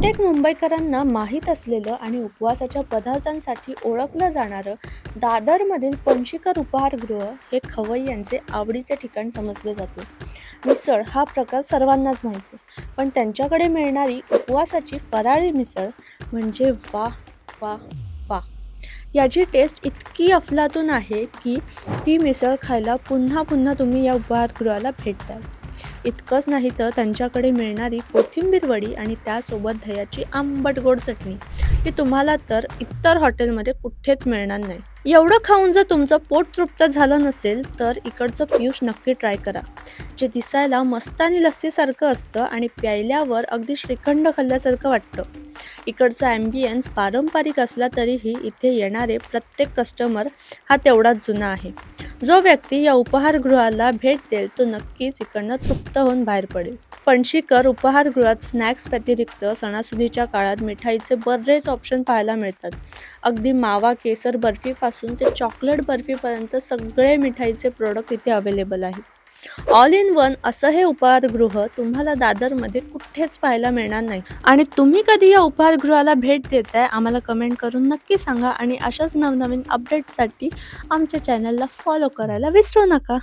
प्रत्येक मुंबईकरांना माहीत असलेलं आणि उपवासाच्या पदार्थांसाठी ओळखलं जाणारं दादरमधील पंचीकर उपाहारगृह हे खवय्यांचे आवडीचे ठिकाण समजले जाते. मिसळ हा प्रकार सर्वांनाच माहिती. पण त्यांच्याकडे मिळणारी उपवासाची फराळी मिसळ म्हणजे वा वा वा याची टेस्ट इतकी अफलातून आहे की ती मिसळ खायला पुन्हा पुन्हा तुम्ही या उपाहारगृहाला भेट द्याल इतकंच नाही तर त्यांच्याकडे मिळणारी कोथिंबीर वडी आणि त्यासोबत दह्याची आंबट गोड चटणी. ही तुम्हाला तर इतर हॉटेलमध्ये कुठेच मिळणार नाही. एवढं खाऊन जर तुमचं पोट तृप्त झालं नसेल तर इकडचं पियुष नक्की ट्राय करा. जे दिसायला मस्तानी लस्सीसारखं असतं आणि प्यायल्यावर अगदी श्रीखंड खाल्ल्यासारखं वाटतं. इकडचा ॲम्बियन्स पारंपरिक असला तरीही इथे येणारे प्रत्येक कस्टमर हा तेवढाच जुना आहे. जो व्यक्ती या उपहारगृहाला भेट देईल तो नक्कीच इकडनं तृप्त होऊन बाहेर पडेल. पणशीकर उपहारगृहात स्नॅक्स व्यतिरिक्त सणासुदीच्या काळात मिठाईचे बरेच ऑप्शन पाहायला मिळतात. अगदी मावा केसर बर्फीपासून ते चॉकलेट बर्फीपर्यंत सगळे मिठाईचे प्रोडक्ट इथे अवेलेबल आहेत. ऑल इन वन असं हे उपहारगृह तुम्हाला दादरमध्ये कुठेच पाहायला मिळणार नाही. आणि तुम्ही कधी या उपहारगृहाला भेट देताय आम्हाला कमेंट करून नक्की सांगा आणि अशाच नवनवीन अपडेटसाठी आमच्या चॅनलला फॉलो करायला विसरू नका.